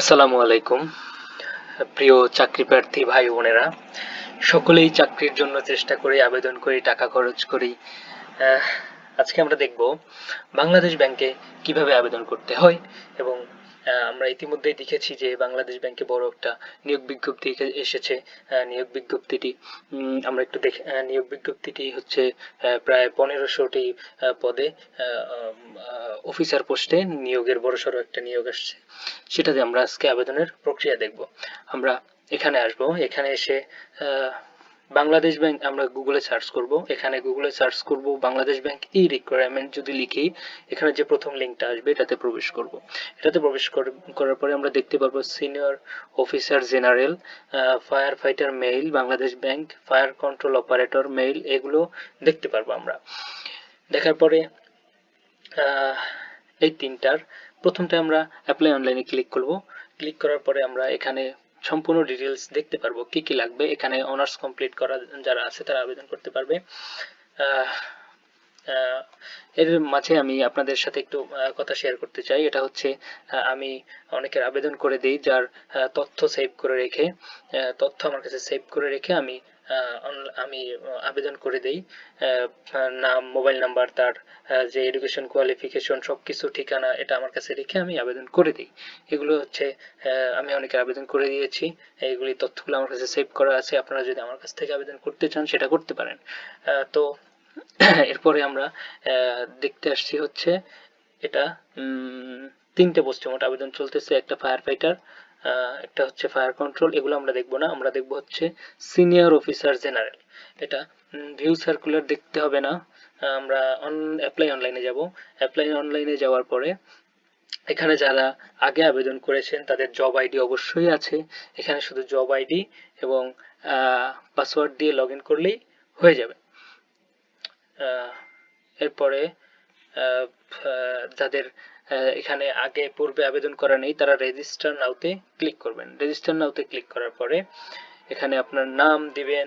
আসসালামু আলাইকুম। প্রিয় চাকরি প্রার্থী ভাই বোনেরা, সকলেই চাকরির জন্য চেষ্টা করি আবেদন করি টাকা খরচ করি। আজকে আমরা দেখব বাংলাদেশ ব্যাংকে কীভাবে আবেদন করতে হয় এবং আমরা ইতিমধ্যেই দেখেছি যে বাংলাদেশ ব্যাংকে বড় একটা নিয়োগ বিজ্ঞপ্তি এসেছে। নিয়োগ বিজ্ঞপ্তিটি আমরা একটু দেখে নিয়োগ বিজ্ঞপ্তিটি হচ্ছে প্রায় পনেরোশোটি পদে অফিসার পোস্টে নিয়োগের বড়সড় একটা নিয়োগ আসছে। সেটাতে আমরা আজকে আবেদনের প্রক্রিয়া দেখব। আমরা এখানে আসব। এখানে এসে আহ, বাংলাদেশ ব্যাংক আমরা গুগলে সার্চ করব। এখানে গুগলে সার্চ করব বাংলাদেশ ব্যাংক ই রিকোয়ারমেন্ট যদি লিখি, এখানে যে প্রথম লিঙ্কটা আসবে এটাতে প্রবেশ করব। এটাতে প্রবেশ করার পরে আমরা দেখতে পারব senior officer general fire fighter male Bangladesh bank fire control operator male এগুলো দেখতে পারব আমরা। দেখার পরে এই তিনটার প্রথমটা আমরা অ্যাপ্লাই অনলাইনে ক্লিক করব। ক্লিক করার পরে আমরা এখানে সম্পূর্ণ ডিটেলস দেখতে পারব কি কি লাগবে। এখানে অনার্স কমপ্লিট করা যারা আছে তারা আবেদন করতে পারবে। এর মাঝে আমি আপনাদের সাথে একটু কথা শেয়ার করতে চাই। এটা হচ্ছে আমি অনেকের আবেদন করে দিই যার তথ্য সেভ করে রেখে তথ্য আমার কাছে সেভ করে রেখে আমি আমি আবেদন করে দেই। নাম মোবাইল নাম্বার তার যে এডুকেশন কোয়ালিফিকেশন সবকিছু ঠিকানা, এটা আমার কাছে রেখে আমি আবেদন করে দিই। এগুলো হচ্ছে আমি অনেকের আবেদন করে দিয়েছি। এইগুলি তথ্যগুলো আমার কাছে সেভ করা আছে। আপনারা যদি আমার কাছ থেকে আবেদন করতে চান, সেটা করতে পারেন। তো এরপরে আমরা দেখতে আসছি হচ্ছে, এটা তিনটে পোস্টে মোট আবেদন চলতেছে। একটা ফায়ার ফাইটার একটা হচ্ছে ফায়ার কন্ট্রোল এগুলো আমরা দেখব না। আমরা দেখব হচ্ছে সিনিয়র অফিসার জেনারেল এটা ভিউ সার্কুলার দেখতে হবে না। আমরা অন অ্যাপ্লাই অনলাইনে যাব। অ্যাপ্লাই অনলাইনে যাওয়ার পরে এখানে যারা আগে আবেদন করেছেন, তাদের জব আইডি অবশ্যই আছে। এখানে শুধু জব আইডি এবং পাসওয়ার্ড দিয়ে লগ করলেই হয়ে যাবে। এরপরে যাদের এখানে আগে, পূর্বে আবেদন করা নেই, তারা রেজিস্টার নাওতে ক্লিক করবেন। রেজিস্টার নাওতে ক্লিক করার পরে এখানে আপনার নাম দিবেন।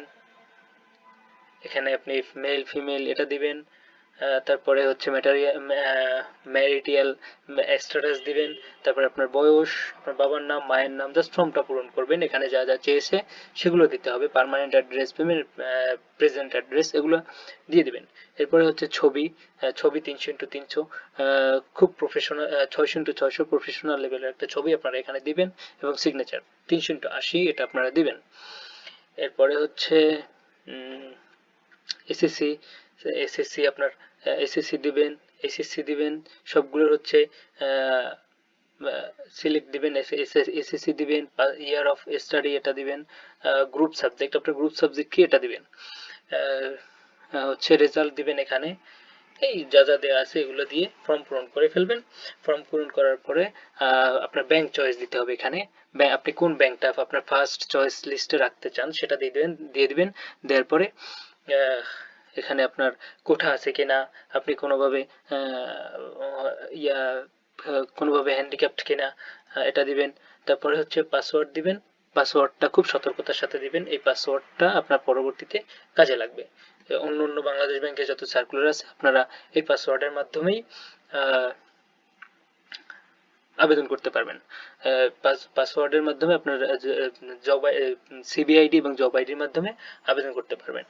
এখানে আপনি মেল ফিমেল এটা দিবেন। তারপরে হচ্ছে ম্যাটারিয়াল ম্যারিটিয়াল স্ট্যাটাস দিবেন, তারপরে আপনার বয়স, আপনার বাবার নাম, মায়ের নাম জাস্ট ফর্মটা পূরণ করবেন, এখানে যা যা চেয়েছে, সেগুলো দিতে হবে permanent address payment present address এগুলো দিয়ে দিবেন। এরপরে হচ্ছে ছবি ছবি তিনশো ইন্টু তিনশো খুব প্রফেশনাল ছয়শো ইন্টু ছয়শো প্রফেশনাল লেভেলের একটা ছবি আপনারা এখানে দিবেন, এবং সিগনেচার তিনশো ইন্টু আশি, এটা আপনারা দিবেন। এরপরে হচ্ছে এসএসসি এসএসসি আপনার এসএসসি দিবেন এসএসসি দিবেন, সবগুলোর হচ্ছে সিলেক্ট দিবেন এসএসসি দিবেন ইয়ার অফ স্টাডি এটা দিবেন গ্রুপ সাবজেক্ট আপনার গ্রুপ সাবজেক্ট কি এটা দিবেন? হচ্ছে রেজাল্ট দিবেন এখানে, এই যা যা দেওয়া আছে এগুলো দিয়ে ফর্ম পূরণ করে ফেলবেন। ফর্ম পূরণ করার পরে আপনার ব্যাংক চয়েস দিতে হবে এখানে। আপনি কোন ব্যাংকটা আপনার ফার্স্ট চয়েস লিস্টে রাখতে চান সেটা দিয়ে দিবেন দিয়ে দিবেন, দেওয়ার পরে এখানে আপনার কোঠা আছে কিনা? আপনি কোনোভাবে ইয়া কোনোভাবে হ্যান্ডিক্যাপ্ট কিনা? এটা দিবেন। তারপরে হচ্ছে পাসওয়ার্ড দিবেন। পাসওয়ার্ডটা খুব সতর্কতার সাথে দিবেন। এই পাসওয়ার্ডটা আপনার পরবর্তীতে কাজে লাগবে। অন্য অন্য বাংলাদেশ ব্যাংকের যত সার্কুলার আছে আপনারা এই পাসওয়ার্ডের মাধ্যমেই আহ, আবেদন করতে পারবেন। পাসওয়ার্ডের মাধ্যমে আপনার জব সিবিআইডি এবং জব আইডির মাধ্যমে আবেদন করতে পারবেন।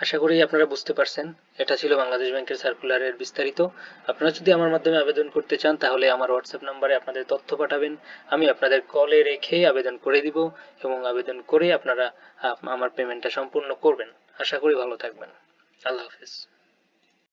আশা করি আপনারা বুঝতে পারছেন, এটা ছিল বাংলাদেশ ব্যাংকের সার্কুলারের বিস্তারিত। আপনারা যদি আমার মাধ্যমে আবেদন করতে চান, তাহলে আমার হোয়াটসঅ্যাপ নাম্বারে আপনাদের তথ্য পাঠাবেন। আমি আপনাদের কলে রেখে আবেদন করে দিব এবং আবেদন করে আপনারা, আপ- আমার পেমেন্টটা সম্পূর্ণ করবেন। আশা করি ভালো থাকবেন। আল্লাহ হাফেজ।